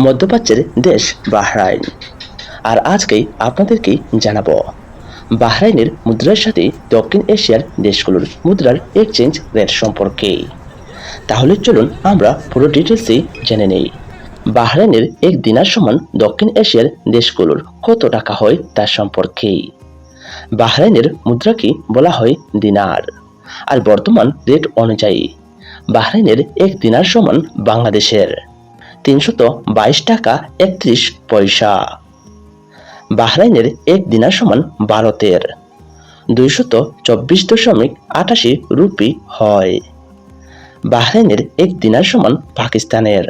মধ্যপ্রাচ্যের দেশ বাহরাইন। আর আজকেই আপনাদেরকে জানাব, বাহরাইনের মুদ্রার সাথে দক্ষিণ এশিয়ার দেশগুলোর মুদ্রার এক্সচেঞ্জ রেট সম্পর্কে। তাহলে চলুন আমরা পুরো ডিটেলসে জেনে নেই। বাহরাইনের এক দিনার সমান দক্ষিণ এশিয়ার দেশগুলোর কত টাকা হয় তার সম্পর্কে। বাহরাইনের মুদ্রাকে বলা হয় দিনার। আর বর্তমান রেট অনুযায়ী, বাহরাইনের এক দিনার সমান বাংলাদেশের। তিনশত বাইশ টাকা একত্রিশ পয়সা। বাহরাইনের এক দিনার সমান ভারতের দুইশত চব্বিশ দশমিক আটাশি রুপি হয়। বাহরাইনের এক দিনার সমান পাকিস্তানের।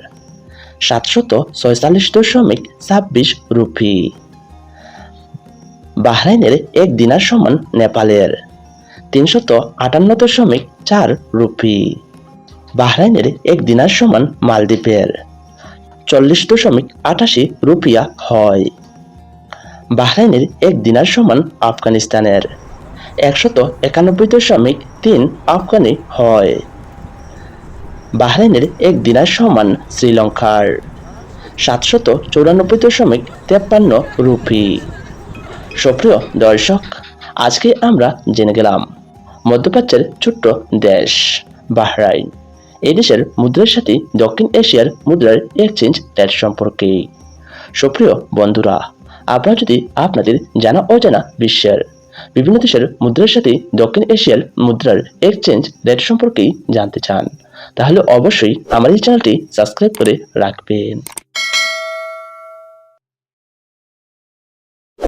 সাতশত ছয়চল্লিশ দশমিক ছাব্বিশ রুপি। বাহরাইনের এক দিনার সমান নেপালের। তিনশত আটান্ন দশমিক চার রুপি। বাহরাইনের এক দিনার সমান মালদ্বীপের। চল্লিশ দশমিক আটাশি রুপিয়া হয়। বাহরাইনের এক দিনার সমান আফগানিস্তানের। একশত একানব্বই দশমিক তিন আফগানি হয়। বাহরাইনের এক দিনার সমান শ্রীলঙ্কার। সাতশত চৌরানব্বই দশমিক তেপ্পান্ন রুপি। সুপ্রিয় দর্শক, আজকে আমরা জেনে গেলাম, মধ্যপ্রাচ্যের ছোট্ট দেশ, বাহরাইন। এই দেশের মুদ্রার সাথে দক্ষিণ এশিয়ার মুদ্রার এক্সচেঞ্জ রেট সম্পর্কে। সুপ্রিয় বন্ধুরা, আপনারা যদি আপনাদের জানা অজানা বিশ্বের বিভিন্ন দেশের মুদ্রার সাথে দক্ষিণ এশিয়ার মুদ্রার এক্সচেঞ্জ রেট সম্পর্কেই জানতে চান, তাহলে অবশ্যই আমার এই চ্যানেলটি সাবস্ক্রাইব করে রাখবেন।